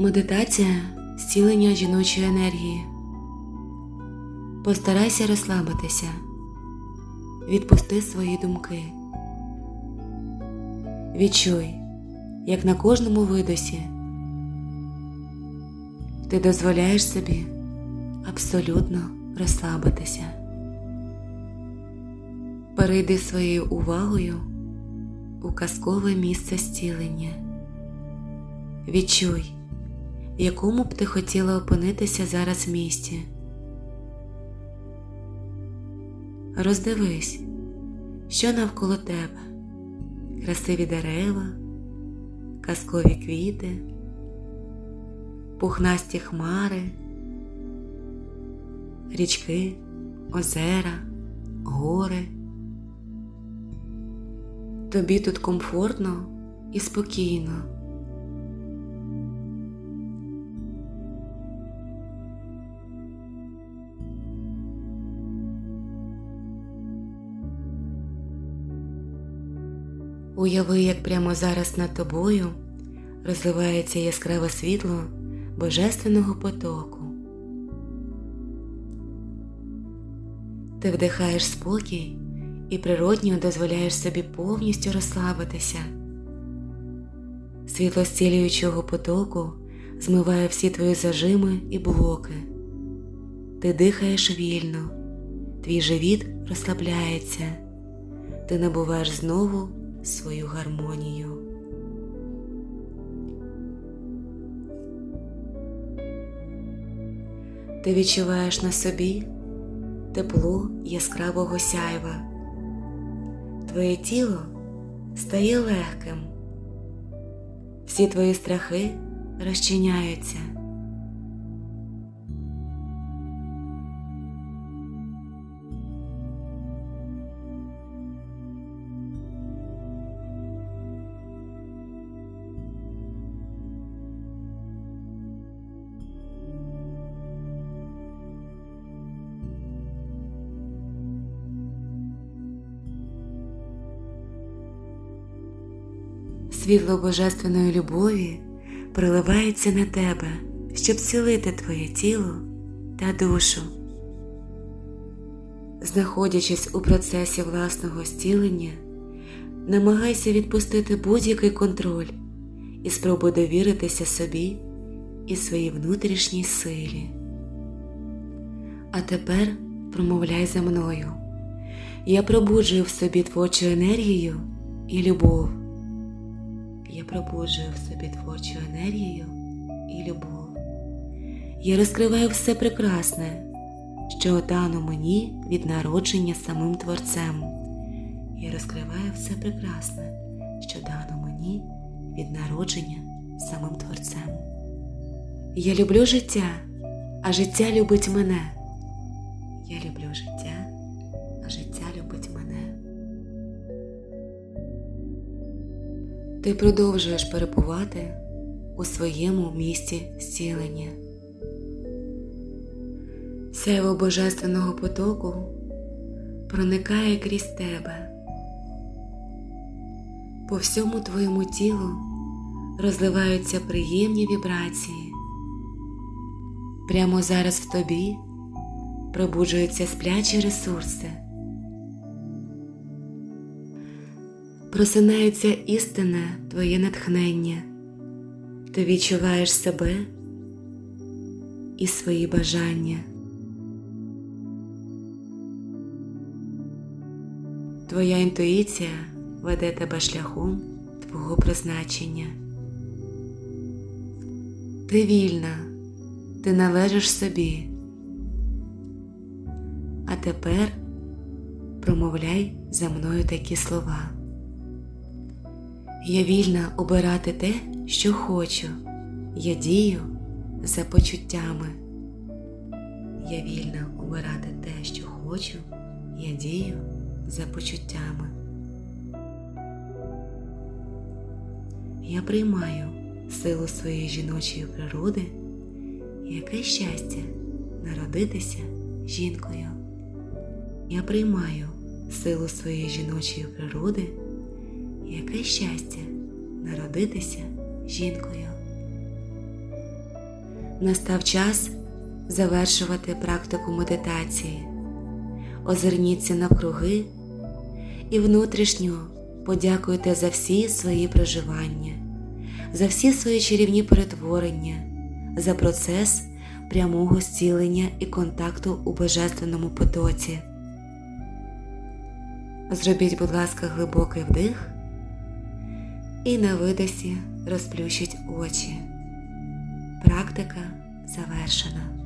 Медитація зцілення жіночої енергії. Постарайся розслабитися. Відпусти свої думки. Відчуй, як на кожному видосі ти дозволяєш собі абсолютно розслабитися. Перейди своєю увагою у казкове місце зцілення. Відчуй, якому б ти хотіла опинитися зараз в місці. Роздивись, що навколо тебе, красиві дерева, казкові квіти, пухнасті хмари, річки, озера, гори. Тобі тут комфортно і спокійно. Уяви, як прямо зараз над тобою розливається яскраве світло божественного потоку. Ти вдихаєш спокій і природньо дозволяєш собі повністю розслабитися. Світло зцілюючого потоку змиває всі твої зажими і блоки. Ти дихаєш вільно, твій живіт розслабляється, ти набуваєш знову свою гармонію. Ти відчуваєш на собі тепло яскравого сяйва. Твоє тіло стає легким, всі твої страхи розчиняються. Світло божественної любові приливається на тебе, щоб цілити твоє тіло та душу. Знаходячись у процесі власного зцілення, намагайся відпустити будь-який контроль і спробуй довіритися собі і своїй внутрішній силі. А тепер промовляй за мною. Я пробуджую в собі творчу енергію і любов. Я пробуджую в собі творчу енергію і любов. Я розкриваю все прекрасне, що дано мені від народження самим Творцем. Я розкриваю все прекрасне, що дано мені від народження самим Творцем. Я люблю життя, а життя любить мене. Я люблю життя, Ти продовжуєш перебувати у своєму місці зцілення. Сяйво божественного потоку проникає крізь тебе. По всьому твоєму тілу розливаються приємні вібрації. Прямо зараз в тобі пробуджуються сплячі ресурси. Просинається істинне твоє натхнення, ти відчуваєш себе і свої бажання. Твоя інтуїція веде тебе шляхом твого призначення. Ти вільна, ти належиш собі. А тепер промовляй за мною такі слова. Я вільна обирати те, що хочу. Я дію за почуттями. Я вільна обирати те, що хочу. Я дію за почуттями. Я приймаю силу своєї жіночої природи, яке щастя народитися жінкою. Я приймаю силу своєї жіночої природи, яке щастя народитися жінкою. Настав час завершувати практику медитації. Озирніться навкруги і внутрішньо подякуйте за всі свої проживання, за всі свої чарівні перетворення, за процес прямого зцілення і контакту у божественному потоці. Зробіть, будь ласка, глибокий вдих і на видосі розплющить очі. Практика завершена.